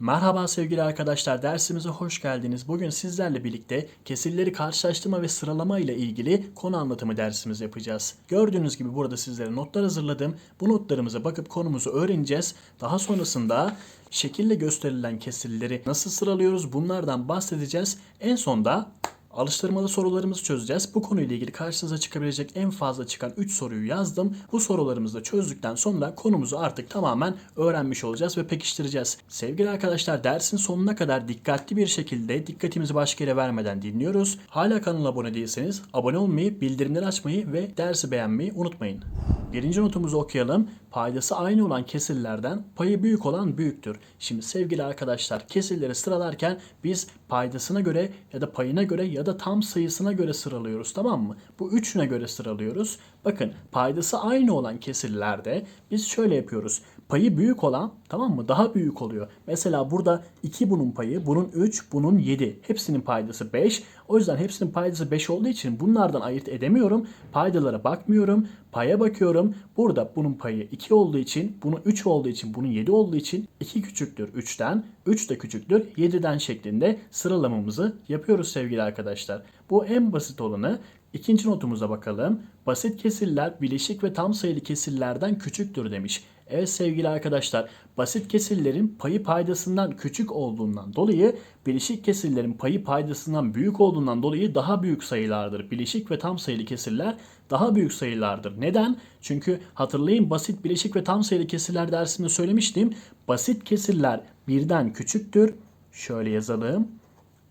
Merhaba sevgili arkadaşlar, dersimize hoş geldiniz. Bugün sizlerle birlikte kesirleri karşılaştırma ve sıralama ile ilgili konu anlatımı dersimizi yapacağız. Gördüğünüz gibi burada sizlere notlar hazırladım. Bu notlarımıza bakıp konumuzu öğreneceğiz. Daha sonrasında şekille gösterilen kesirleri nasıl sıralıyoruz bunlardan bahsedeceğiz. En sonda Alıştırmalı sorularımızı çözeceğiz. Bu konuyla ilgili karşınıza çıkabilecek en fazla çıkan 3 soruyu yazdım. Bu sorularımızı da çözdükten sonra konumuzu artık tamamen öğrenmiş olacağız ve pekiştireceğiz. Sevgili arkadaşlar dersin sonuna kadar dikkatli bir şekilde dikkatimizi başka yere vermeden dinliyoruz. Hala kanala abone değilseniz abone olmayı, bildirimleri açmayı ve dersi beğenmeyi unutmayın. Birinci notumuzu okuyalım. Paydası aynı olan kesirlerden payı büyük olan büyüktür. Şimdi sevgili arkadaşlar kesirleri sıralarken biz paydasına göre ya da payına göre ya da tam sayısına göre sıralıyoruz tamam mı? Bu üçüne göre sıralıyoruz. Bakın paydası aynı olan kesirlerde biz şöyle yapıyoruz. Payı büyük olan tamam mı daha büyük oluyor. Mesela burada 2 bunun payı, bunun 3, bunun 7. Hepsinin paydası 5. O yüzden hepsinin paydası 5 olduğu için bunlardan ayırt edemiyorum. Paydalara bakmıyorum. Paya bakıyorum. Burada bunun payı 2 olduğu için, bunun 3 olduğu için, bunun 7 olduğu için 2 küçüktür 3'ten, 3 de küçüktür 7'den şeklinde sıralamamızı yapıyoruz sevgili arkadaşlar. Bu en basit olanı. İkinci notumuza bakalım. Basit kesirler bileşik ve tam sayılı kesirlerden küçüktür demiş. Evet sevgili arkadaşlar, basit kesirlerin payı paydasından küçük olduğundan dolayı bileşik kesirlerin payı paydasından büyük olduğundan dolayı daha büyük sayılardır. Bileşik ve tam sayılı kesirler daha büyük sayılardır. Neden? Çünkü hatırlayın basit bileşik ve tam sayılı kesirler dersinde söylemiştim. Basit kesirler birden küçüktür. Şöyle yazalım.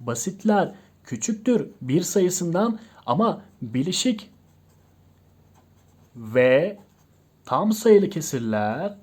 Basitler küçüktür bir sayısından ama bileşik ve tam sayılı kesirler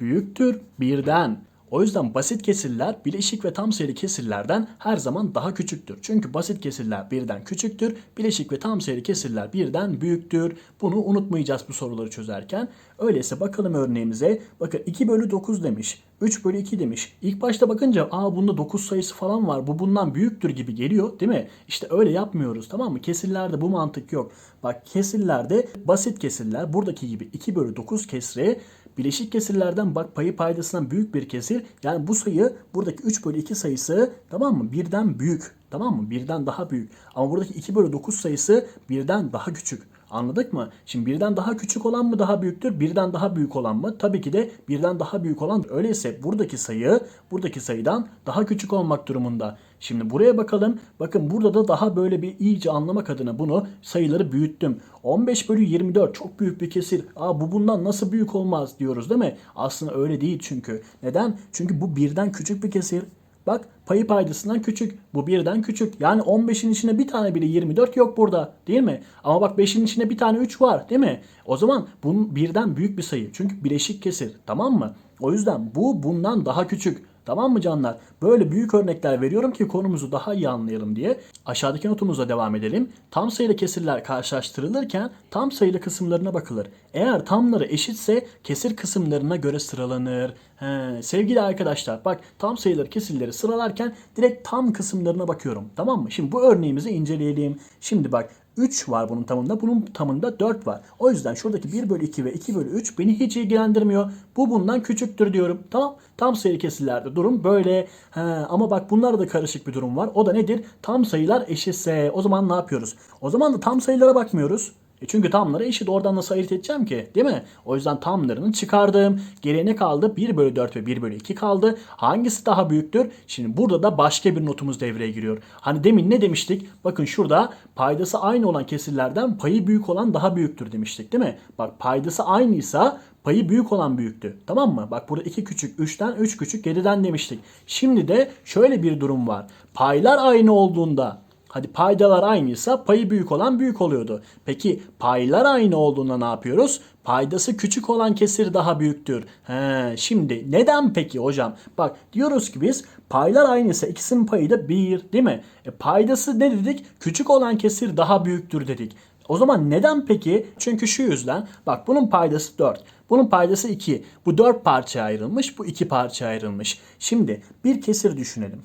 büyüktür birden. O yüzden basit kesirler bileşik ve tam sayılı kesirlerden her zaman daha küçüktür. Çünkü basit kesirler birden küçüktür, bileşik ve tam sayılı kesirler birden büyüktür. Bunu unutmayacağız bu soruları çözerken. Öyleyse bakalım örneğimize. Bakın 2 bölü 9 demiş. 3 bölü 2 demiş. İlk başta bakınca aa bunda 9 sayısı falan var. Bu bundan büyüktür gibi geliyor değil mi? İşte öyle yapmıyoruz tamam mı? Kesirlerde bu mantık yok. Bak kesirlerde basit kesirler buradaki gibi 2 bölü 9 kesri bileşik kesirlerden bak payı paydasından büyük bir kesir. Yani bu sayı buradaki 3 bölü 2 sayısı tamam mı? Birden büyük. Tamam mı? Birden daha büyük. Ama buradaki 2 bölü 9 sayısı birden daha küçük. Anladık mı? Şimdi birden daha küçük olan mı daha büyüktür? Birden daha büyük olan mı? Tabii ki de birden daha büyük olan. Öyleyse buradaki sayı buradaki sayıdan daha küçük olmak durumunda. Şimdi buraya bakalım. Bakın burada da daha böyle bir iyice anlamak adına bunu sayıları büyüttüm. 15 bölü 24 çok büyük bir kesir. Aa bu bundan nasıl büyük olmaz diyoruz değil mi? Aslında öyle değil çünkü. Neden? Çünkü bu birden küçük bir kesir. Bak payı paydasından küçük. Bu birden küçük. Yani 15'in içinde bir tane bile 24 yok burada. Değil mi? Ama bak 5'in içinde bir tane 3 var. Değil mi? O zaman bunun birden büyük bir sayı. Çünkü bileşik kesir. Tamam mı? O yüzden bu bundan daha küçük. Tamam mı canlar? Böyle büyük örnekler veriyorum ki konumuzu daha iyi anlayalım diye. Aşağıdaki notumuza devam edelim. Tam sayılı kesirler karşılaştırılırken tam sayılı kısımlarına bakılır. Eğer tamları eşitse kesir kısımlarına göre sıralanır. He, sevgili arkadaşlar bak tam sayıları kesirleri sıralarken direkt tam kısımlarına bakıyorum. Tamam mı? Şimdi bu örneğimizi inceleyelim. Şimdi bak 3 var bunun tamında. Bunun tamında 4 var. O yüzden şuradaki 1 bölü 2 ve 2 bölü 3 beni hiç ilgilendirmiyor. Bu bundan küçüktür diyorum. Tamam. Tam sayı kesirlerde durum böyle. He, ama bak bunlarda da karışık bir durum var. O da nedir? Tam sayılar eşitse. O zaman ne yapıyoruz? O zaman da tam sayılara bakmıyoruz. E çünkü tamları eşit. Oradan nasıl ayırt edeceğim ki? Değil mi? O yüzden tamlarını çıkardım. Geriye ne kaldı? 1 bölü 4 ve 1 bölü 2 kaldı. Hangisi daha büyüktür? Şimdi burada da başka bir notumuz devreye giriyor. Hani demin ne demiştik? Bakın şurada paydası aynı olan kesirlerden payı büyük olan daha büyüktür demiştik değil mi? Bak paydası aynıysa payı büyük olan büyüktü. Tamam mı? Bak burada 2 küçük 3'ten 3 küçük 7'den demiştik. Şimdi de şöyle bir durum var. Paylar aynı olduğunda Hadi paydalar aynıysa payı büyük olan büyük oluyordu. Peki paylar aynı olduğunda ne yapıyoruz? Paydası küçük olan kesir daha büyüktür. He, şimdi neden peki hocam? Bak diyoruz ki biz paylar aynıysa ikisinin payı da 1 değil mi? E, paydası ne dedik? Küçük olan kesir daha büyüktür dedik. O zaman neden peki? Çünkü şu yüzden bak bunun paydası 4. Bunun paydası 2. Bu 4 parçaya ayrılmış. Bu 2 parçaya ayrılmış. Şimdi bir kesir düşünelim.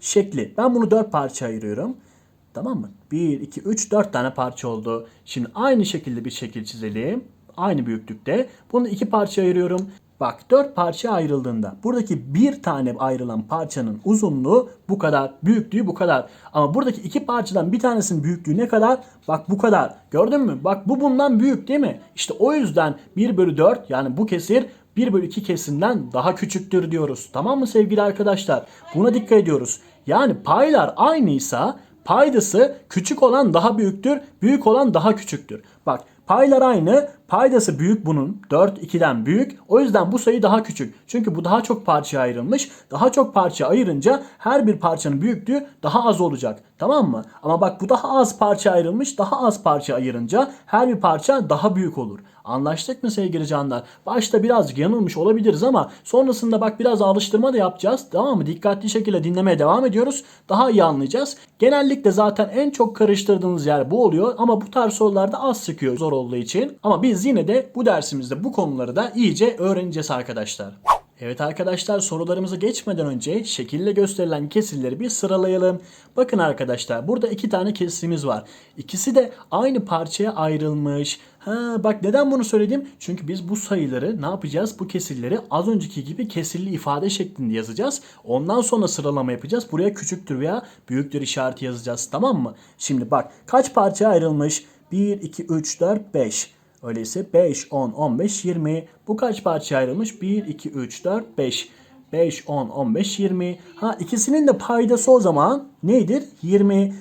Şekli. Ben bunu 4 parça ayırıyorum. Tamam mı? 1, 2, 3, 4 tane parça oldu. Şimdi aynı şekilde bir şekil çizelim. Aynı büyüklükte. Bunu iki parça ayırıyorum. Bak 4 parçaya ayrıldığında buradaki bir tane ayrılan parçanın uzunluğu bu kadar. Büyüklüğü bu kadar. Ama buradaki iki parçadan bir tanesinin büyüklüğü ne kadar? Bak bu kadar. Gördün mü? Bak bu bundan büyük değil mi? İşte o yüzden 1 bölü 4 yani bu kesir 1 bölü 2 kesimden daha küçüktür diyoruz. Tamam mı sevgili arkadaşlar? Buna dikkat ediyoruz. Yani paylar aynıysa paydası küçük olan daha büyüktür, büyük olan daha küçüktür. Bak paylar aynı, paydası büyük bunun. 4 2'den büyük. O yüzden bu sayı daha küçük. Çünkü bu daha çok parçaya ayrılmış. Daha çok parça ayırınca her bir parçanın büyüklüğü daha az olacak. Tamam mı? Ama bak bu daha az parça ayrılmış. Daha az parça ayırınca her bir parça daha büyük olur. Anlaştık mı sevgili canlar? Başta biraz yanılmış olabiliriz ama sonrasında bak biraz alıştırma da yapacağız. Tamam mı? Dikkatli şekilde dinlemeye devam ediyoruz. Daha iyi anlayacağız. Genellikle zaten en çok karıştırdığınız yer bu oluyor ama bu tarz sorularda az sıkıyor zor olduğu için. Ama biz yine de bu dersimizde bu konuları da iyice öğreneceğiz arkadaşlar. Evet arkadaşlar sorularımıza geçmeden önce şekille gösterilen kesirleri bir sıralayalım. Bakın arkadaşlar burada iki tane kesirimiz var. İkisi de aynı parçaya ayrılmış. Ha bak neden bunu söyledim? Çünkü biz bu sayıları ne yapacağız? Bu kesirleri az önceki gibi kesirli ifade şeklinde yazacağız. Ondan sonra sıralama yapacağız. Buraya küçüktür veya büyüktür işareti yazacağız. Tamam mı? Şimdi bak kaç parçaya ayrılmış? 1, 2, 3, 4, 5. Öyleyse 5, 10, 15, 20. Bu kaç parçaya ayrılmış? 1, 2, 3, 4, 5. 5, 10, 15, 20. Ha ikisinin de paydası o zaman nedir? 20.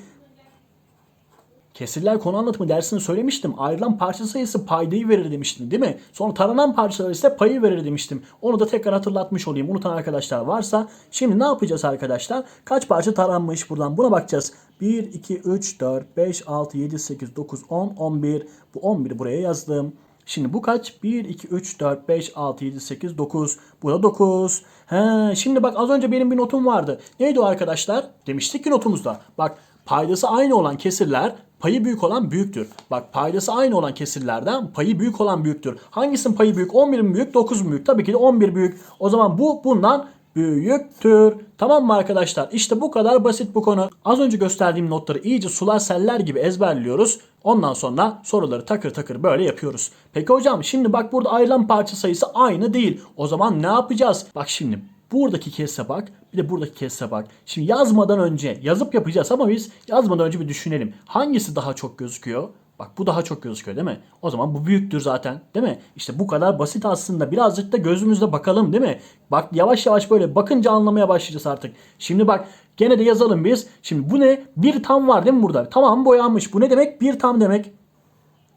Kesirler konu anlatımı dersini söylemiştim. Ayrılan parça sayısı paydayı verir demiştim değil mi? Sonra taranan parçalar ise payı verir demiştim. Onu da tekrar hatırlatmış olayım. Unutan arkadaşlar varsa. Şimdi ne yapacağız arkadaşlar? Kaç parça taranmış buradan? Buna bakacağız. 1, 2, 3, 4, 5, 6, 7, 8, 9, 10, 11. Bu 11'i buraya yazdım. Şimdi bu kaç? 1, 2, 3, 4, 5, 6, 7, 8, 9. Bu da 9. He, şimdi bak az önce benim bir notum vardı. Neydi o arkadaşlar? Demiştik ki notumuzda. Bak paydası aynı olan kesirler payı büyük olan büyüktür. Bak paydası aynı olan kesirlerden payı büyük olan büyüktür. Hangisinin payı büyük? 11 mi büyük? 9 mu büyük? Tabii ki de 11 büyük. O zaman bu bundan büyüktür. Tamam mı arkadaşlar? İşte bu kadar basit bu konu. Az önce gösterdiğim notları iyice sular seller gibi ezberliyoruz. Ondan sonra soruları takır takır böyle yapıyoruz. Peki hocam şimdi bak burada ayrılan parça sayısı aynı değil. O zaman ne yapacağız? Bak şimdi buradaki kese bak bir de buradaki kese bak. Şimdi yazmadan önce yazıp yapacağız ama biz yazmadan önce bir düşünelim. Hangisi daha çok gözüküyor? Bak bu daha çok gözüküyor değil mi? O zaman bu büyüktür zaten değil mi? İşte bu kadar basit aslında. Birazcık da gözümüzde bakalım değil mi? Bak yavaş yavaş böyle bakınca anlamaya başlayacağız artık. Şimdi bak gene de yazalım biz. Şimdi bu ne? Bir tam var değil mi burada? Tamam boyanmış. Bu ne demek? Bir tam demek.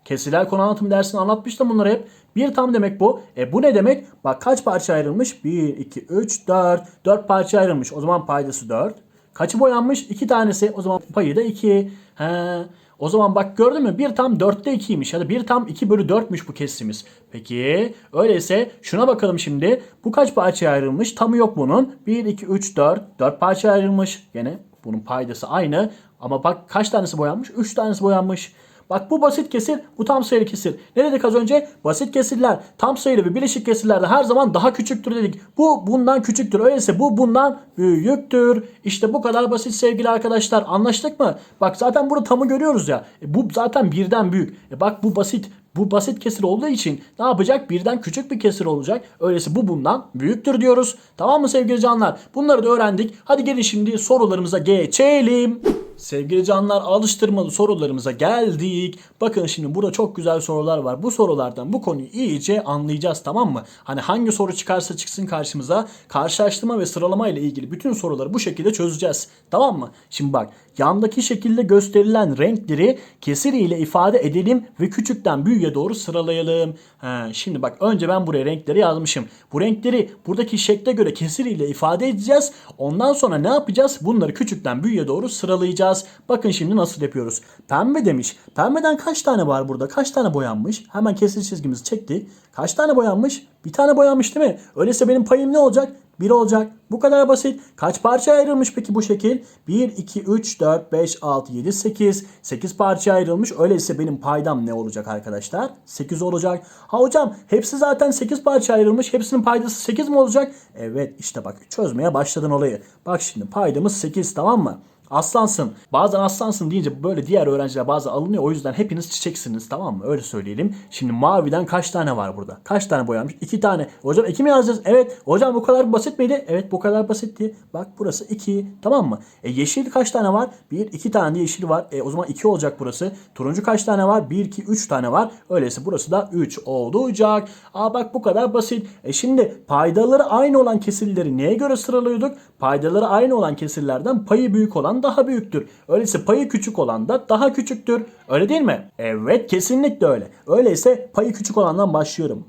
Kesiler konu anlatım dersini anlatmıştım bunları hep. Bir tam demek bu. E bu ne demek? Bak kaç parça ayrılmış? 1, 2, 3, 4. 4 parça ayrılmış. O zaman paydası 4. Kaçı boyanmış? 2 tanesi. O zaman payı da 2. He. O zaman bak gördün mü? Bir tam 4'te 2'ymiş. Ya da bir tam 2 bölü 4'müş bu kesimiz. Peki öyleyse şuna bakalım şimdi. Bu kaç parçaya ayrılmış? Tamı yok bunun. 1, 2, 3, 4. 4 parçaya ayrılmış. Gene bunun paydası aynı. Ama bak kaç tanesi boyanmış? 3 tanesi boyanmış. Bak bu basit kesir, bu tam sayılı kesir. Ne dedik az önce? Basit kesirler, tam sayılı ve bileşik kesirlerde her zaman daha küçüktür dedik. Bu bundan küçüktür. Öyleyse bu bundan büyüktür. İşte bu kadar basit sevgili arkadaşlar. Anlaştık mı? Bak zaten burada tamı görüyoruz ya. E, bu zaten birden büyük. E, bak bu basit. Bu basit kesir olduğu için ne yapacak? Birden küçük bir kesir olacak. Öyleyse bu bundan büyüktür diyoruz. Tamam mı sevgili canlar? Bunları da öğrendik. Hadi gelin şimdi sorularımıza geçelim. Sevgili canlar alıştırmalı sorularımıza geldik. Bakın şimdi burada çok güzel sorular var. Bu sorulardan bu konuyu iyice anlayacağız tamam mı? Hani hangi soru çıkarsa çıksın karşımıza karşılaştırma ve sıralama ile ilgili bütün soruları bu şekilde çözeceğiz. Tamam mı? Şimdi bak yandaki şekilde gösterilen renkleri kesir ile ifade edelim ve küçükten büyüğe doğru sıralayalım. Ha, şimdi bak önce ben buraya renkleri yazmışım. Bu renkleri buradaki şekle göre kesir ile ifade edeceğiz. Ondan sonra ne yapacağız? Bunları küçükten büyüğe doğru sıralayacağız. Bakın şimdi nasıl yapıyoruz. Pembe demiş. Pembeden kaç tane var burada? Kaç tane boyanmış? Hemen kesir çizgimizi çektik. Kaç tane boyanmış? Bir tane boyanmış değil mi? Öyleyse benim payım ne olacak? 1 olacak. Bu kadar basit. Kaç parça ayrılmış peki bu şekil? 1, 2, 3, 4, 5, 6, 7, 8. 8 parça ayrılmış. Öyleyse benim paydam ne olacak arkadaşlar? 8 olacak. Ha hocam hepsi zaten 8 parça ayrılmış. Hepsinin paydası 8 mi olacak? Evet işte bak çözmeye başladın olayı. Bak şimdi paydamız 8 tamam mı? Aslansın. Bazen aslansın deyince böyle diğer öğrenciler bazen alınıyor. O yüzden hepiniz çiçeksiniz tamam mı? Öyle söyleyelim. Şimdi maviden kaç tane var burada? Kaç tane boyanmış? İki tane. Hocam iki mi yazacağız? Evet. Hocam bu kadar basit miydi? Evet bu kadar basitti. Bak burası iki. Tamam mı? E yeşil kaç tane var? Bir, iki tane yeşil var. E o zaman iki olacak burası. Turuncu kaç tane var? Bir, iki, üç tane var. Öyleyse burası da üç olacak. Aa bak bu kadar basit. E şimdi paydaları aynı olan kesirleri neye göre sıralıyorduk? Paydaları aynı olan kesirlerden payı büyük olan daha büyüktür. Öyleyse payı küçük olan da daha küçüktür. Öyle değil mi? Evet kesinlikle öyle. Öyleyse payı küçük olandan başlıyorum.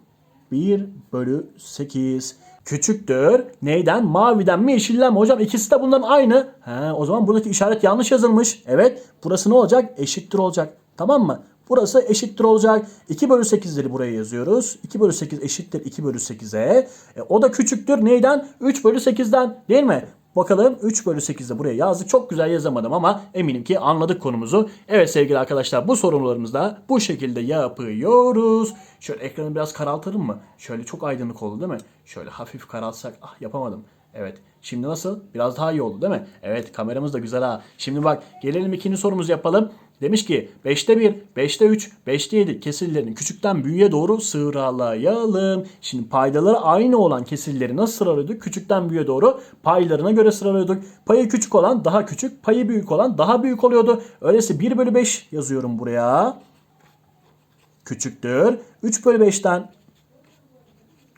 1 bölü 8 küçüktür. Neyden? Maviden mi yeşilden mi? Hocam ikisi de bunların aynı. He, o zaman buradaki işaret yanlış yazılmış. Evet. Burası ne olacak? Eşittir olacak. Tamam mı? Burası eşittir olacak. 2 bölü 8'leri buraya yazıyoruz. 2 bölü 8 eşittir 2 bölü 8'e. E, o da küçüktür. Neyden? 3 bölü 8'den. Değil mi? Bakalım 3 bölü 8'de buraya yazdık. Çok güzel yazamadım ama eminim ki anladık konumuzu. Evet sevgili arkadaşlar bu sorunlarımızı da bu şekilde yapıyoruz. Şöyle ekranı biraz karaltalım mı? Şöyle çok aydınlık oldu değil mi? Şöyle hafif karaltsak. Ah yapamadım. Evet. Şimdi nasıl? Biraz daha iyi oldu değil mi? Evet kameramız da güzel ha. Şimdi bak gelelim ikinci sorumuzu yapalım. Demiş ki 5'te 1, 5'te 3, 5'te 7 kesirlerini küçükten büyüğe doğru sıralayalım. Şimdi paydaları aynı olan kesirleri nasıl sıralıyorduk? Küçükten büyüğe doğru paylarına göre sıralıyorduk. Payı küçük olan daha küçük, payı büyük olan daha büyük oluyordu. Öyleyse 1 bölü 5 yazıyorum buraya. Küçüktür. 3 bölü 5'ten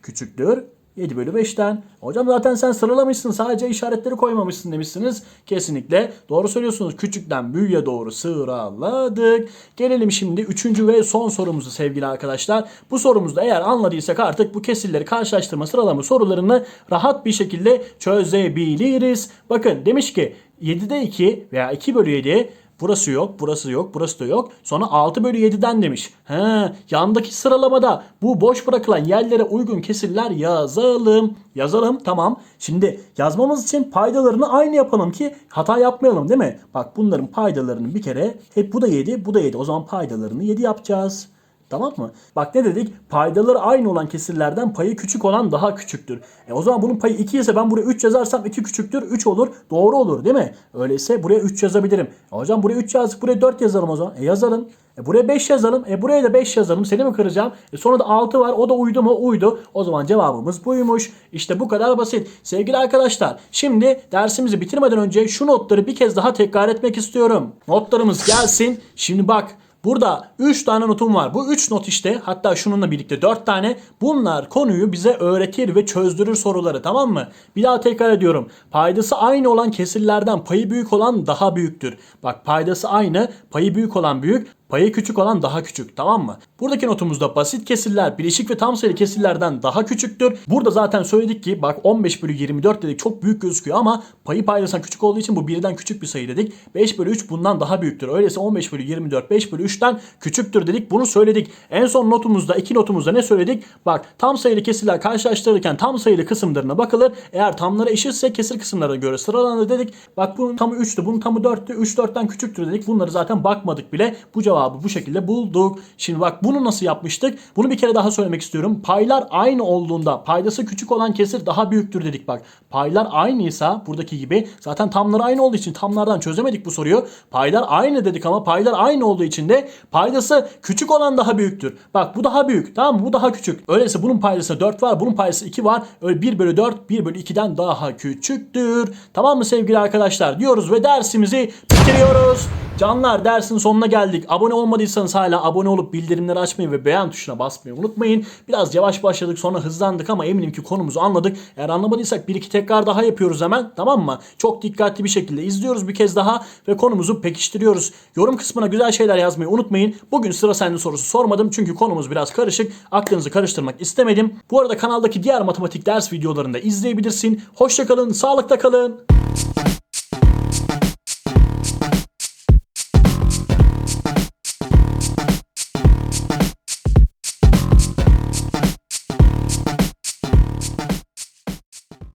küçüktür. 7 bölü 5'ten. Hocam zaten sen sıralamışsın sadece işaretleri koymamışsın demişsiniz. Kesinlikle doğru söylüyorsunuz. Küçükten büyüğe doğru sıraladık. Gelelim şimdi 3. ve son sorumuzu sevgili arkadaşlar. Bu sorumuzda eğer anladıysak artık bu kesirleri karşılaştırma sıralama sorularını rahat bir şekilde çözebiliriz. Bakın demiş ki 7'de 2 veya 2 bölü 7 Burası yok, burası yok, burası da yok. Sonra 6 bölü 7'den demiş. He, yandaki sıralamada bu boş bırakılan yerlere uygun kesirler yazalım. Yazalım tamam. Şimdi yazmamız için paydalarını aynı yapalım ki hata yapmayalım değil mi? Bak bunların paydalarını bir kere hep bu da 7, bu da 7. O zaman paydalarını 7 yapacağız. Tamam mı? Bak ne dedik? Paydaları aynı olan kesirlerden payı küçük olan daha küçüktür. E o zaman bunun payı 2 ise ben buraya 3 yazarsam 2 küçüktür 3 olur. Doğru olur değil mi? Öyleyse buraya 3 yazabilirim. E hocam buraya 3 yazdık buraya 4 yazalım o zaman. E yazalım. E buraya 5 yazalım. E buraya da 5 yazalım. Seni mi kıracağım? E sonra da 6 var. O da uydu mu? Uydu. O zaman cevabımız buymuş. İşte bu kadar basit. Sevgili arkadaşlar şimdi dersimizi bitirmeden önce şu notları bir kez daha tekrar etmek istiyorum. Notlarımız gelsin. Şimdi bak Burada 3 tane notum var. Bu 3 not işte hatta şununla birlikte 4 tane. Bunlar konuyu bize öğretir ve çözdürür soruları tamam mı? Bir daha tekrar ediyorum. Paydası aynı olan kesirlerden payı büyük olan daha büyüktür. Bak paydası aynı, payı büyük olan büyük, Payı küçük olan daha küçük tamam mı? Buradaki notumuzda basit kesirler bileşik ve tam sayılı kesirlerden daha küçüktür. Burada zaten söyledik ki bak 15 bölü 24 dedik çok büyük gözüküyor ama payı paydasından küçük olduğu için bu birden küçük bir sayı dedik. 5 bölü 3 bundan daha büyüktür. Öyleyse 15 bölü 24 5 bölü 3'ten küçüktür dedik. Bunu söyledik. En son notumuzda iki notumuzda ne söyledik? Bak tam sayılı kesirler karşılaştırırken tam sayılı kısımlarına bakılır. Eğer tamları eşitse kesir kısımlarına göre sıralanır dedik. Bak bunun tamı 3'tü bunun tamı 4'tü. 3 4'ten küçüktür dedik. Bunları zaten bakmadık bile. Bu cevabı bu şekilde bulduk. Şimdi bak bunu nasıl yapmıştık? Bunu bir kere daha söylemek istiyorum. Paylar aynı olduğunda paydası küçük olan kesir daha büyüktür dedik bak. Paylar aynıysa buradaki gibi zaten tamları aynı olduğu için tamlardan çözemedik bu soruyu. Paylar aynı dedik ama paylar aynı olduğu için de paydası küçük olan daha büyüktür. Bak bu daha büyük tamam mı? Bu daha küçük. Öyleyse bunun paydası 4 var. Bunun paydası 2 var. Öyle 1 bölü 4 1 bölü 2'den daha küçüktür. Tamam mı sevgili arkadaşlar? Diyoruz ve dersimizi bitiriyoruz. Canlar dersin sonuna geldik. Abone olmadıysanız hala abone olup bildirimleri açmayı ve beğen tuşuna basmayı unutmayın. Biraz yavaş başladık sonra hızlandık ama eminim ki konumuzu anladık. Eğer anlamadıysak bir iki tekrar daha yapıyoruz hemen tamam mı? Çok dikkatli bir şekilde izliyoruz bir kez daha ve konumuzu pekiştiriyoruz. Yorum kısmına güzel şeyler yazmayı unutmayın. Bugün sıra sende sorusu sormadım çünkü konumuz biraz karışık. Aklınızı karıştırmak istemedim. Bu arada kanaldaki diğer matematik ders videolarını da izleyebilirsin. Hoşçakalın, sağlıkta kalın.